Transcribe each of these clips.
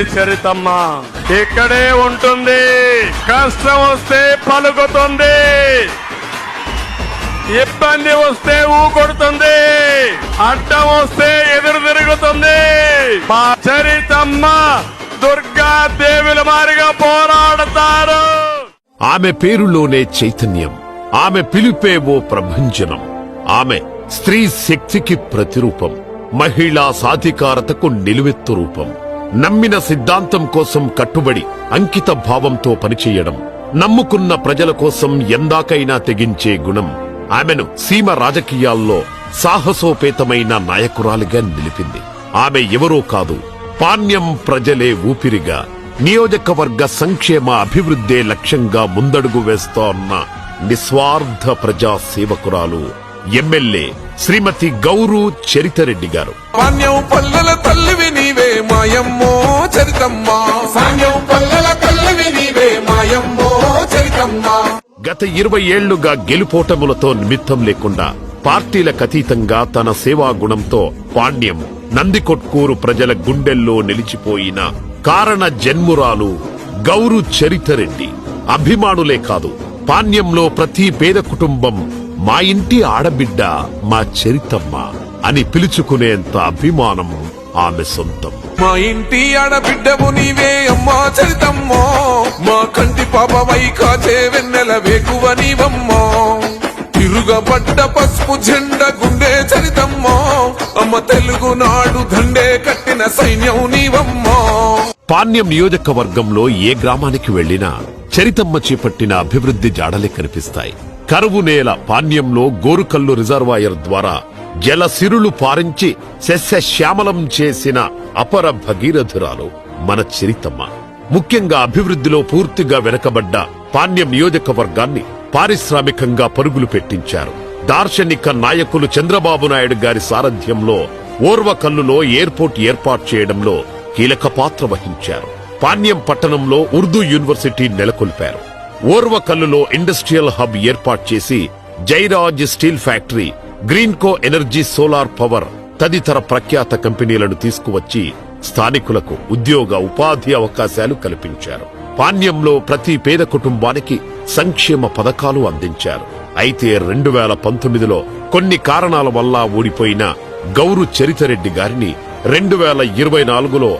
చరితమ్మ. ఇక్కడే ఉంటుంది. కష్టం వస్తే పలుకుతుంది. ఇబ్బంది వస్తే ఊకొడుతుంది అడ్డం వస్తే ఎదురు తిరుగుతుంది. మా చరితమ్మ దుర్గా దేవుల మారిగా పోరాడతారు. ఆమె పేరులోనే చైతన్యం. ఆమె పిలిపే ఓ ప్రభంజనం. ఆమె స్త్రీ శక్తికి ప్రతిరూపం. మహిళా సాధికారతకు నిలువెత్తు రూపం. నమ్మిన సిద్ధాంతం కోసం కట్టుబడి అంకిత భావంతో పనిచేయడం నమ్ముకున్న ప్రజల కోసం ఎందాకైనా తెగించే గుణం ఆమెను సీమ రాజకీయాల్లో సాహసోపేతమైన నాయకురాలిగా నిలిపింది. ఆమె ఎవరో కాదు పాణ్యం ప్రజలే ఊపిరిగా నియోజకవర్గ సంక్షేమ అభివృద్ధే లక్ష్యంగా ముందడుగు వేస్తోన్న నిస్వార్థ ప్రజా సేవకురాలు ఎమ్మెల్యే శ్రీమతి గౌరు చరితరెడ్డి గారు. పాణ్యం పల్లెల తల్లివి మాయమ్మో చరితమ్మా. సాంగ్యం పల్లెల తల్లివి నీవే మాయమ్మో చరితమ్మా. గత ఇరవై ఏళ్ళుగా గెలుపోటములతో నిమిత్తం లేకుండా పార్టీలకు అతీతంగా తన సేవా గుణంతో పాండ్యం నందికొట్కూరు ప్రజల గుండెల్లో నిలిచిపోయిన కారణ జన్మురాలు గౌరు చరితరెడ్డి. అభిమానులే కాదు పాణ్యంలో ప్రతి పేద కుటుంబం మా ఇంటి ఆడబిడ్డ మా చరితమ్మ అని పిలుచుకునేంత అభిమానం ఆమె సొంతం. మా ఇంటి ఆడబిడ్డవు నీవే అమ్మా చరితమ్మో. మా కంటి పాపమై కాచే వెన్నెల వేకువ నీవమ్మో. తిరుగబడ్డ పసుపు జెండ గుండె చరితమ్మో. అమ్మ తెలుగు నాడు దండే కట్టిన సైన్యం నీవమ్మో. పాణ్యం నియోజకవర్గంలో ఏ గ్రామానికి వెళ్ళినా చరితమ్మ చేపట్టిన అభివృద్ధి జాడలే కనిపిస్తాయి. కరువు నేల పాణ్యంలో గోరుకల్లు రిజర్వాయర్ ద్వారా జలసిరులు పారించి శస్యశ్యామలం చేసిన అపర భగీరథురాలు మన చరితమ్మ. ముఖ్యంగా అభివృద్ధిలో పూర్తిగా వెనకబడ్డ పాణ్యం నియోజకవర్గాన్ని పారిశ్రామికంగా పరుగులు పెట్టించారు. దార్శనిక నాయకులు చంద్రబాబు నాయుడు గారి సారథ్యంలో ఓర్వకల్లులో ఎయిర్పోర్ట్ ఏర్పాటు చేయడంలో కీలక పాత్ర వహించారు. పాణ్యం పట్టణంలో ఉర్దూ యూనివర్సిటీ నెలకొల్పారు. ఓర్వకల్లులో ఇండస్ట్రియల్ హబ్ ఏర్పాటు చేసి Jairaj steel factory Greenko energy solar power తదితర ప్రఖ్యాత కంపెనీలను తీసుకువచ్చి స్థానికులకు ఉద్యోగ ఉపాధి అవకాశాలు కల్పించారు. పాణ్యంలో ప్రతి పేద కుటుంబానికి సంక్షేమ పథకాలు అందించారు. అయితే రెండు వేల పంతొమ్మిదిలో కొన్ని కారణాల వల్ల ఓడిపోయిన గౌరు చరితరెడ్డి గారిని రెండు వేల ఇరవై నాలుగులో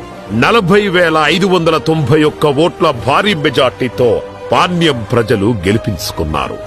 నలభై వేల ఐదు వందల తొంభై ఒక్క ఓట్ల భారీ మెజార్టీతో పాణ్యం ప్రజలు గెలిపించుకున్నారు.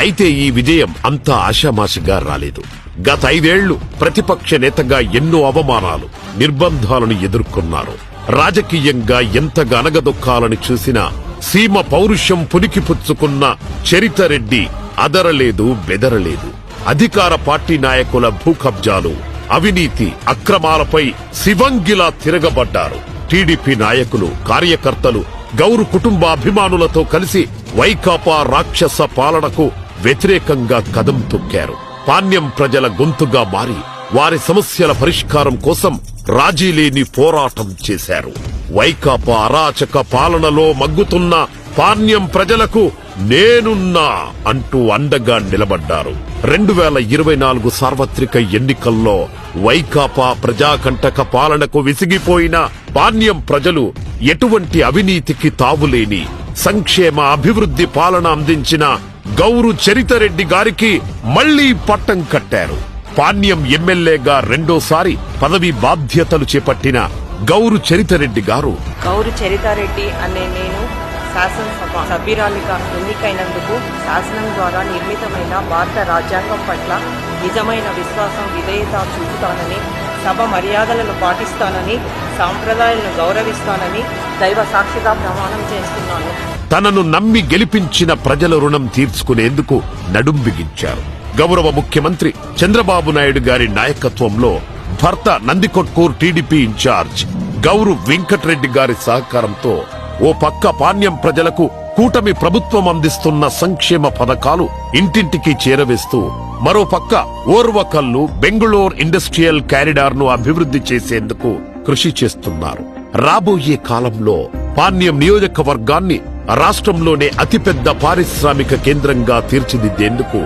అయితే ఈ విజయం అంత ఆషామాషిగా రాలేదు. గత ఐదేళ్ళు ప్రతిపక్ష నేతగా ఎన్నో అవమానాలు నిర్బంధాలను ఎదుర్కొన్నారు. రాజకీయంగా ఎంత గనగదొక్కాలని చూసినా సీమ పౌరుషం పునికిపుచ్చుకున్న చరితరెడ్డి అదరలేదు బెదరలేదు. అధికార పార్టీ నాయకుల భూకబ్జాలు అవినీతి అక్రమాలపై శివంగిలా తిరగబడ్డారు. టీడీపీ నాయకులు కార్యకర్తలు గౌరు కుటుంబాభిమానులతో కలిసి వైకాపా రాక్షస పాలనకు వ్యతిరేకంగా కదం తొక్కారు. పాణ్యం ప్రజల గొంతుగా మారి వారి సమస్యల పరిష్కారం కోసం రాజీలేని పోరాటం చేశారు. వైకాపా అరాచక పాలనలో మగ్గుతున్న పాణ్యం ప్రజలకు నేనున్నా అంటూ అండగా నిలబడ్డారు. రెండు వేల ఇరవై నాలుగు సార్వత్రిక ఎన్నికల్లో వైకాపా ప్రజాకంటక పాలనకు విసిగిపోయిన పాణ్యం ప్రజలు ఎటువంటి అవినీతికి తావులేని సంక్షేమ అభివృద్ధి పాలన అందించిన గౌరు చరితరెడ్డి గారికి మళ్ళీ పట్టం కట్టారు. పాణ్యం ఎమ్మెల్యేగా రెండోసారి పదవి బాధ్యతలు చేపట్టిన గౌరు చరితరెడ్డి గారు. గౌరు చరితారెడ్డి అనే నేను శాసనసభ సభ్యురాలిగా ఎన్నికైనందుకు శాసనం ద్వారా నిర్మితమైన భారత రాజ్యాంగం పట్ల నిజమైన విశ్వాసం విధేయత చూపుతానని సభ మర్యాదలను పాటిస్తానని సాంప్రదాయాలను గౌరవిస్తానని దైవ సాక్షిగా ప్రమాణం చేస్తున్నాను. తనను నమ్మి గెలిపించిన ప్రజల రుణం తీర్చుకునేందుకు నడుం బిగించారు గౌరవ ముఖ్యమంత్రి చంద్రబాబు నాయుడు గారి నాయకత్వంలో భర్త Nandikotkur TDP in charge Gouru Venkatreddy గారి సహకారంతో ఓ పక్క పాణ్యం ప్రజలకు కూటమి ప్రభుత్వం అందిస్తున్న సంక్షేమ పథకాలు ఇంటింటికి చేరవేస్తూ మరో పక్క ఓర్వకల్లు బెంగుళూరు ఇండస్ట్రియల్ క్యారిడార్ను అభివృద్ధి చేసేందుకు కృషి చేస్తున్నారు. రాబోయే కాలంలో పాణ్యం నియోజకవర్గాన్ని రాష్ట్రంలోనే అతిపెద్ద పారిశ్రామిక కేంద్రంగా తీర్చిదిద్దేందుకు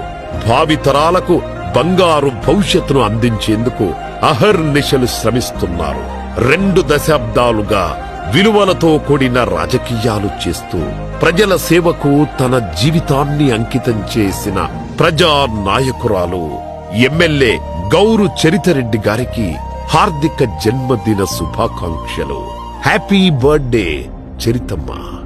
భావితరాలకు బంగారు భవిష్యత్తును అందించేందుకు అహర్నిశలు శ్రమిస్తున్నారు. రెండు దశాబ్దాలుగా విలువలతో కూడిన రాజకీయాలు చేస్తూ ప్రజల సేవకు తన జీవితాన్ని అంకితం చేసిన ప్రజా నాయకురాలు ఎమ్మెల్యే గౌరు చరితరెడ్డి గారికి హార్దిక జన్మదిన శుభాకాంక్షలు. Happy birthday చరితమ్మ.